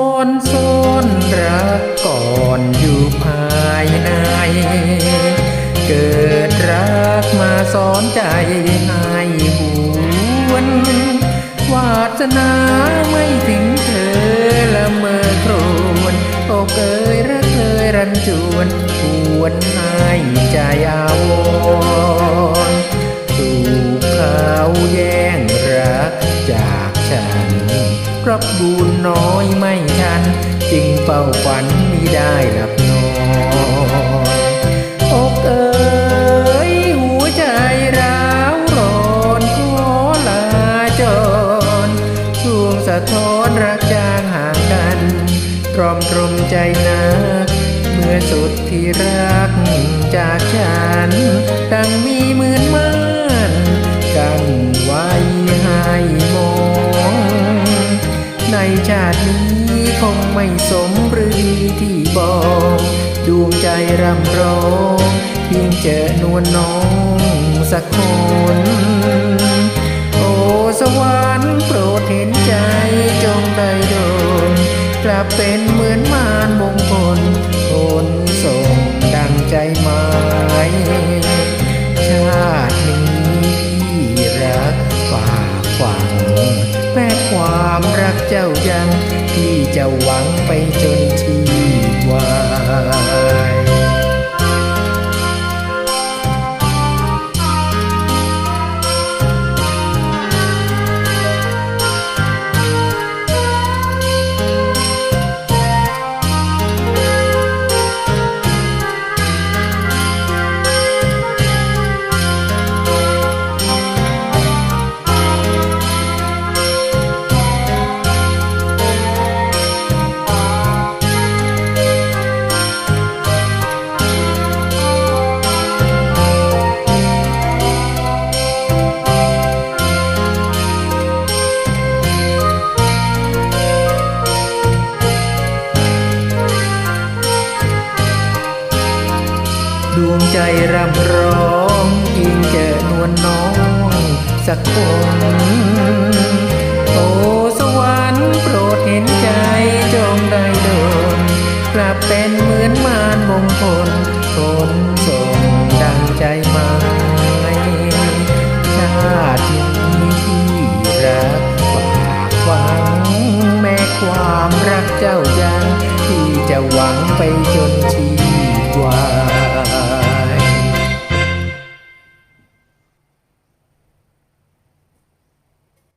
อนซ่อนรักก่อนอยู่ภายใน เกิดรักมาสอนใจให้หวนวาสนาไม่ถึงเธอละเมอครวนโอเกยรักเลยรันจวนหวนให้ใจอาวรถูกเขาแย่งรักจากฉันเรับบุญน้อยไม่ เฝ้าฝันไม่ได้หลับนอนอกเอ๋ยหัวใจร้าวร้อนขอลาจรช่วงสะท้อนรักจางห่างกันตรอมตรมใจนัก เมื่อสุดที่รักจากฉันดังมีหมื่นม่านกันไว้ให้มอง ในชาตินี้ คงไม่สมหรือที่บอกดวงใจร่ำร้องเพียงเจอนวลน้องสักคนโอ้สวรรค์โปรดเห็นใจจงได้โดนกลับเป็นเหมือนมารมงคลคนส่ ความรักเจ้ายังที่จะหวังไปจน ดวงใจรำร้องยิงเจอนวลน้องสักคนโอ้สวรรค์โปรดเห็นใจจงได้โดนกลับเป็นเหมือนมารมงคลคนส่งดังใจหมายชาตินี้ที่รักฝากหวังแม้ความรักเจ้ายังที่จะหวังไปจนชี